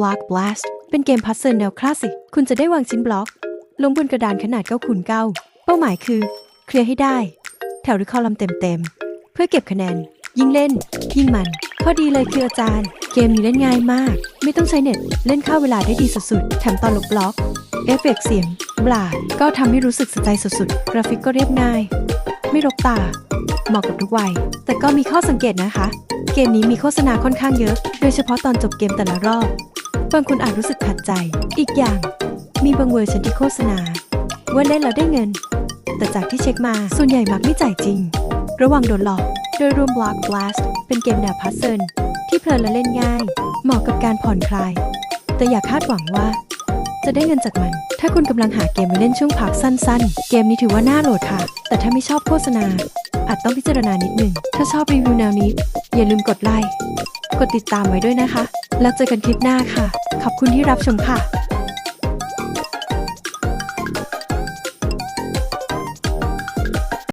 Block Blast เป็นเกมพัซเซิลแนวคลาสสิก คุณจะได้วางชิ้นบล็อก ลงบนกระดานขนาด9คูณ9เป้าหมายคือ เคลียร์ให้ได้ แถวหรือคอลัมน์เต็มๆ เพื่อเก็บคะแนน ยิ่งเล่น ยิ่งมัน ข้อดีเลยคืออาจารย์ เกมนี้เล่นง่ายมาก ไม่ต้องใช้เน็ต เล่นเข้าเวลาได้ดีสุดๆ แถมตอนลบบล็อก เอฟเฟกต์เสียง บลาดก็ทำให้รู้สึกสใจสุดๆ กราฟิกก็เรียบง่าย ไม่รกตา เหมาะกับทุกวัย แต่ก็มีข้อสังเกตนะคะเกมนี้มีโฆษณาค่อนข้างเยอะ โดยเฉพาะตอนจบเกมแต่ละรอบ บางคนอาจรู้สึกขัดใจ อีกอย่าง มีบางเวอร์ชันที่โฆษณา ว่าเล่นแล้วได้เงิน แต่จากที่เช็คมาส่วนใหญ่มักไม่จ่ายจริง ระวังโดนหลอก โดยรวม Block Blast เป็นเกมแนวพัซเซิลที่เพลินและเล่นง่าย เหมาะกับการผ่อนคลาย แต่อย่าคาดหวังว่า จะได้เงินจากมัน ถ้าคุณกำลังหาเกมมาเล่นช่วงพักสั้น ๆ เกมนี้ถือว่าน่าโหลดค่ะ แต่ถ้าไม่ชอบโฆษณา อาจต้องพิจารณานิดหนึ่งถ้าชอบรีวิวแนวนี้ อย่าลืมกดไลค์กดติดตามไว้ด้วยนะคะ แล้วเจอกันคลิปหน้าค่ะ ขอบคุณที่รับชมค่ะ